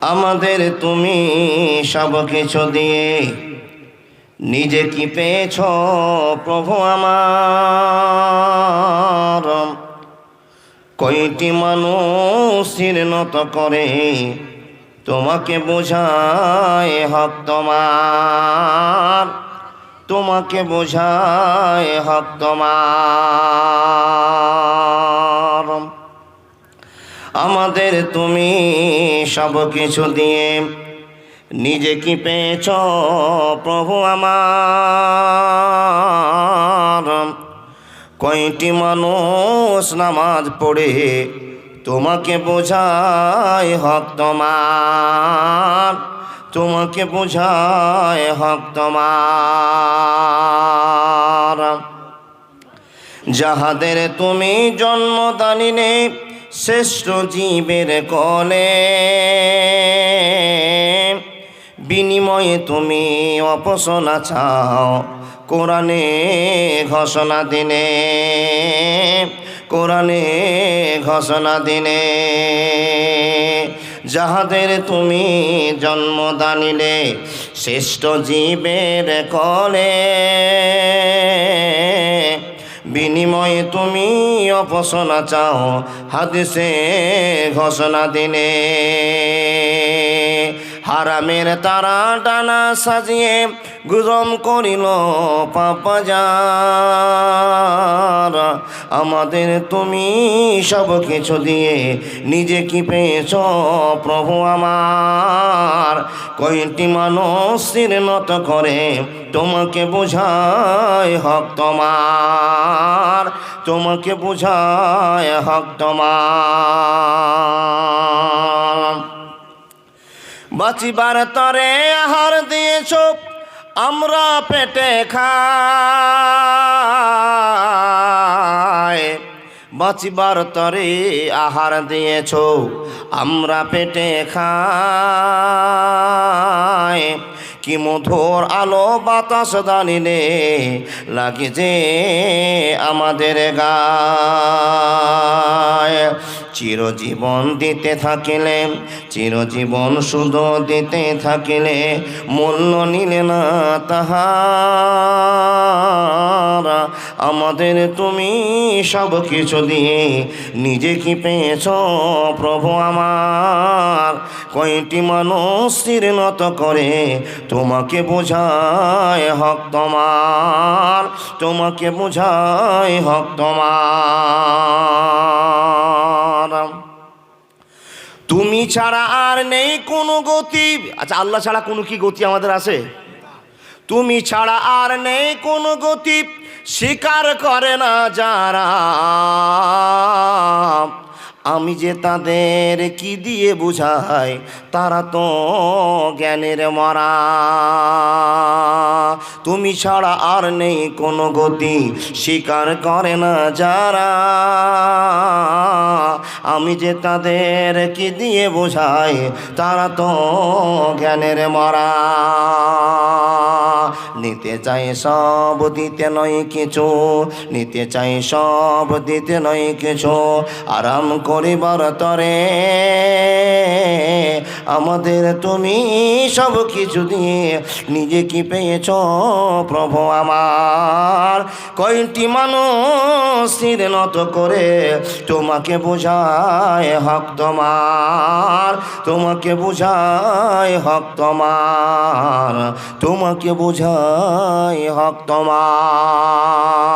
আমাদের তুমি সব কিছু দিয়ে নিজে কি পেয়েছ প্রভু আমার? কয়টি মানুষ নত করে তোমাকে বোঝায় হক তোমার? তোমাকে বোঝায় হক তোমার। আমাদের তুমি সব কিছু দিয়ে নিজে কি পেয়েছ প্রভু আমার। কয়টি মানুষ নামাজ পড়ে তোমাকে বোঝায় হক তোমার। তোমাকে বোঝায় হক তোমার। যাহাদের তুমি জন্মদানিনে শ্রেষ্ঠ জীবের কলে। বিনিময়ে তুমি অপসনা চাও, কোরআনে ঘোষণা দিনে। কোরআনে ঘোষণা দিনে। যাহাদের তুমি জন্মদানিলে শ্রেষ্ঠ জীবের কলে। বিনিময়ে তুমি অপসনা চাও হাদিসে ঘোষণা দিনে। হারামের তারা টানা সাজিয়ে গুজম করিল পাপাজার আমাদের তুমি সব কিছু দিয়ে নিজে কি পেয়েছ প্রভু আমার? কয়টি মানুষ নত করে, তোমাকে বোঝায় হক তোমার। তোমাকে বোঝায় হক তোমার। বাঁচিবার তরে আহার দিয়েছ আমরা পেটে খাই। বাঁচিবার তরে আহার দিয়েছ আমরা পেটে খাই। কি মধুর আলো বাতাস দানিলে লাগে যে আমাদের গায়। চিরজীবন দিতে থাকিলে, চিরজীবন শুধু দিতে থাকিলে মূল্য নিলে না তাহার। আমাদের তুমি সব কিছু দিয়ে নিজে কি পেয়েছ প্রভু আমার? কয়টি মানুষ নত করে? তোমাকে বোঝায় হক তোমার, তোমাকে বোঝায় হক তোমার। তুমি ছাড়া আর নেই কোনো গতি। আচ্ছা আল্লাহ ছাড়া কোনো কি গতি আমাদের আছে? তুমি ছাড়া আর নেই কোনো গতি। স্বীকার করে না যারা আমি যে তাদের কি দিয়ে বুঝাই, তারা তো জ্ঞানের মরা। তুমি ছাড়া আর নেই কোনো গতি, স্বীকার করে না যারা। আমি যে তাদের কি দিয়ে বোঝাই, তারা তো জ্ঞানের মরা। নিতে চাই সব, দিতে নয় কিছু। নিতে চাই সব, দিতে নয় কিছু। আরাম করিবার তরে আমাদের তুমি সব কিছু দিয়ে নিজে কি পেয়েছ প্রভু আমার? কয়টি মানুষ শির নত করে তোমাকে বোঝায় হক তোমাকে বোঝায় হক তোমার? তোমাকে বোঝায় বুঝাই হক তোমার।